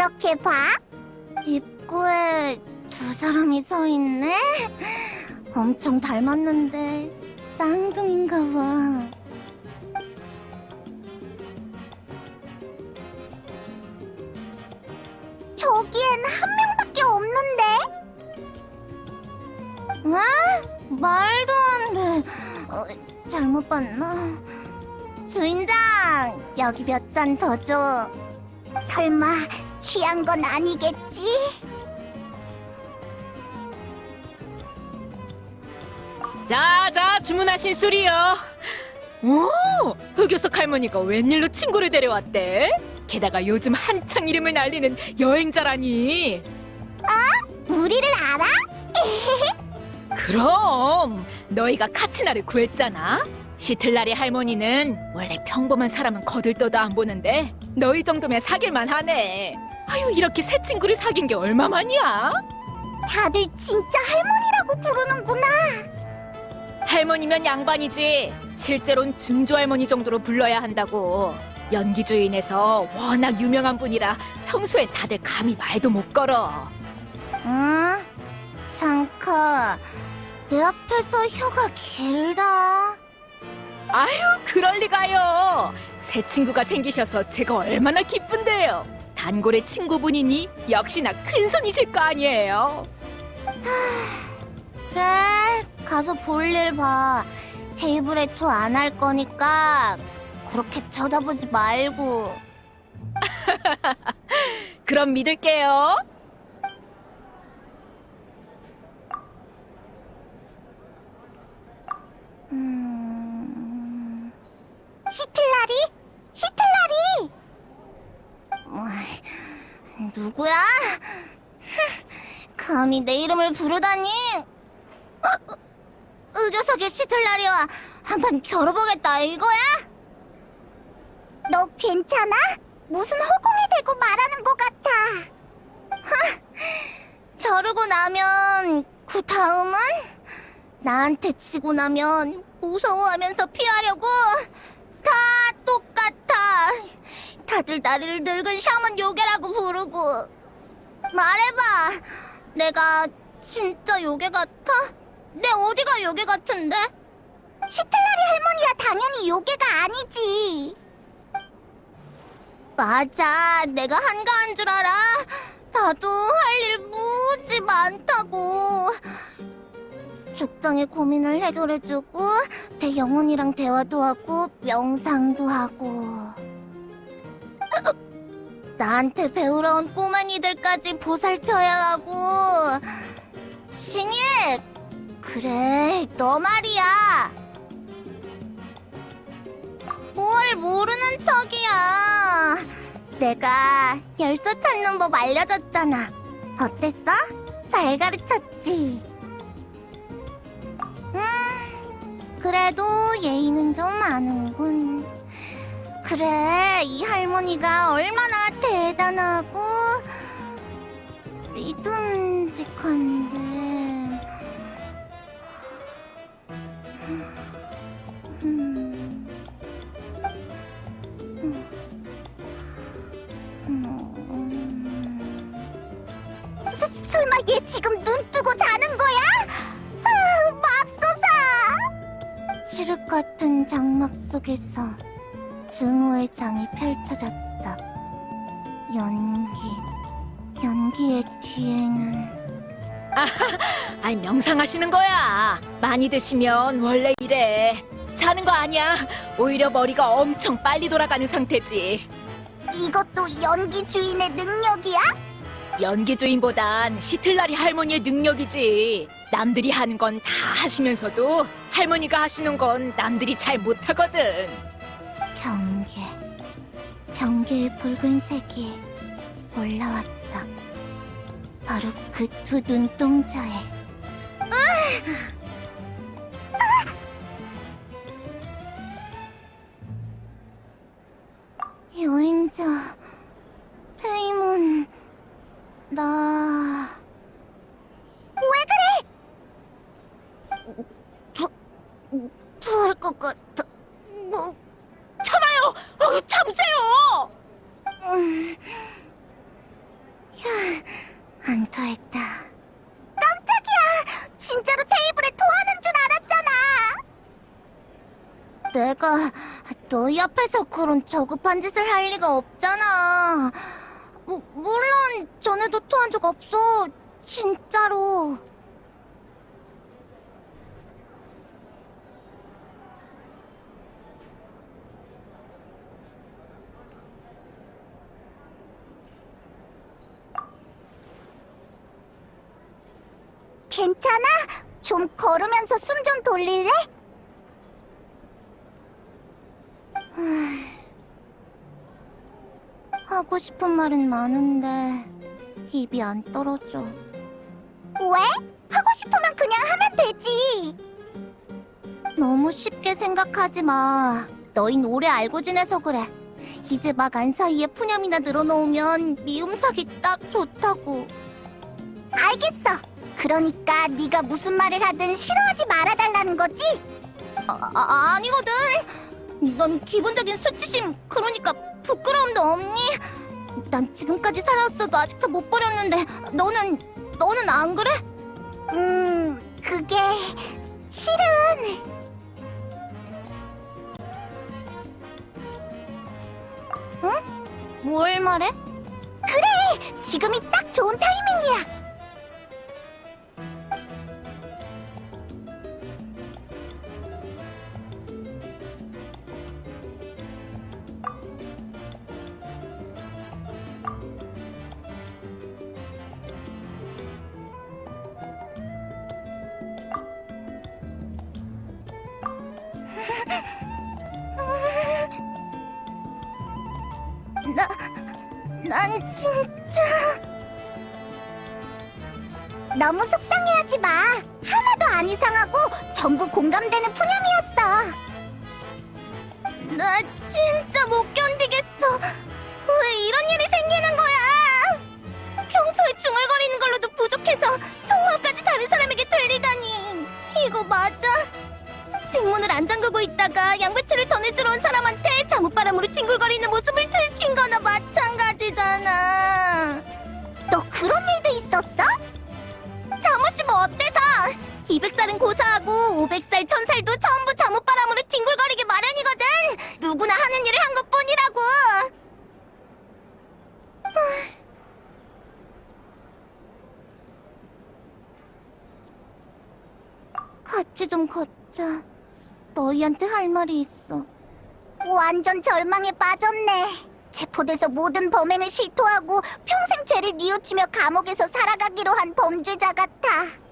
그렇게 봐? 입구에 두 사람이 서 있네? 엄청 닮았는데 쌍둥이인가 봐. 저기엔 한 명밖에 없는데? 와? 말도 안 돼. 어, 잘못 봤나? 주인장, 여기 몇 잔 더 줘. 설마 취한 건 아니겠지? 자, 자, 주문하신 술이요. 오, 흑요석 할머니가 웬일로 친구를 데려왔대? 게다가 요즘 한창 이름을 날리는 여행자라니. 우리를 알아? 그럼 너희가 카치나를 구했잖아. 시틀라리 할머니는 원래 평범한 사람은 거들떠도 안 보는데 너희 정도면 사귈만 하네. 아유 이렇게 새 친구를 사귄 게 얼마만이야? 다들 진짜 할머니라고 부르는구나. 할머니면 양반이지. 실제론 증조 할머니 정도로 불러야 한다고. 연기 주인에서 워낙 유명한 분이라 평소에 다들 감히 말도 못 걸어. 응? 잠깐, 내 앞에서 혀가 길다. 아유, 그럴 리가요. 새 친구가 생기셔서 제가 얼마나 기쁜데요. 단골의 친구분이니 역시나 큰 손이실 거 아니에요. 그래, 가서 볼 일 봐. 테이블에 투 안 할 거니까 그렇게 쳐다보지 말고. 그럼 믿을게요. 음... 시틀라리? 시틀라리! 누구야? 감히 내 이름을 부르다니! 어, 의교석의 시틀라리와 한판 겨뤄보겠다 이거야? 너 괜찮아? 무슨 허공이 되고 말하는 것 같아. 겨루고 나면 그 다음은? 나한테 치고 나면 무서워하면서 피하려고. 다들 나를 늙은 샤먼 요괴라고 부르고 말해봐. 내가 진짜 요괴 같아? 내 어디가 요괴 같은데? 시틀라리 할머니야 당연히 요괴가 아니지. 맞아. 내가 한가한 줄 알아. 나도 할 일 무지 많다고. 족장의 고민을 해결해주고 내 영혼이랑 대화도 하고 명상도 하고 나한테 배우러 온 꼬맹이들까지 보살펴야 하고. 신입! 그래 너 말이야. 뭘 모르는 척이야. 내가 열쇠 찾는 법 알려줬잖아. 어땠어? 잘 가르쳤지? 음, 그래도 예의는 좀 아는군. 그래, 이 할머니가 얼마나 대단하고 믿음직한데. 음. 음. 서, 설마 얘 지금 눈 뜨고 자는 거야? 아, 맙소사! 칠흑 같은 장막 속에서 증오의 장이 펼쳐졌다. 연기, 연기의 뒤에는 아이 명상하시는 거야. 많이 드시면 원래 이래. 자는 거 아니야. 오히려 머리가 엄청 빨리 돌아가는 상태지. 이것도 연기 주인의 능력이야? 연기 주인보단 시틀라리 할머니의 능력이지. 남들이 하는 건 다 하시면서도 할머니가 하시는 건 남들이 잘 못하거든. 경계, 경계의 붉은색이 올라왔다. 바로 그 두 눈동자에. 여행자, 페이몬, 나. 왜 그래? 더, 더할 것 같아. 내가 너희 앞에서 그런 저급한 짓을 할 리가 없잖아. 무, 물론 전에도 토한 적 없어. 진짜로. 괜찮아? 좀 걸으면서 숨 좀 돌릴래? 하고 싶은 말은 많은데 입이 안 떨어져. 왜? 하고 싶으면 그냥 하면 되지. 너무 쉽게 생각하지 마. 너흰 오래 알고 지내서 그래. 이제 막 안 사이에 푸념이나 늘어놓으면 미움 사기 딱 좋다고. 알겠어. 그러니까 네가 무슨 말을 하든 싫어하지 말아달라는 거지? 아, 아, 아니거든. 넌 기본적인 수치심, 그러니까 부끄러움도 없니? 난 지금까지 살아왔어도 아직도 못 버렸는데 너는 너는 안 그래? 음, 그게 실은 응? 뭘 말해? 그래, 지금이 딱 좋은 타이밍이야. 나, 난 진짜. 너무 속상해하지 마. 하나도 안 이상하고 전부 공감되는 푸념이었어. 나 진짜 못 견디겠어. 왜 이런 일이 생기는 거야? 200살은 고사하고 500살, 1000살도 전부 잠옷바람으로 뒹굴거리기 마련이거든. 누구나 하는 일을 한 것뿐이라고. 같이 좀 걷자. 너희한테 할 말이 있어. 완전 절망에 빠졌네. 체포돼서 모든 범행을 실토하고 평생 죄를 뉘우치며 감옥에서 살아가기로 한 범죄자 같아.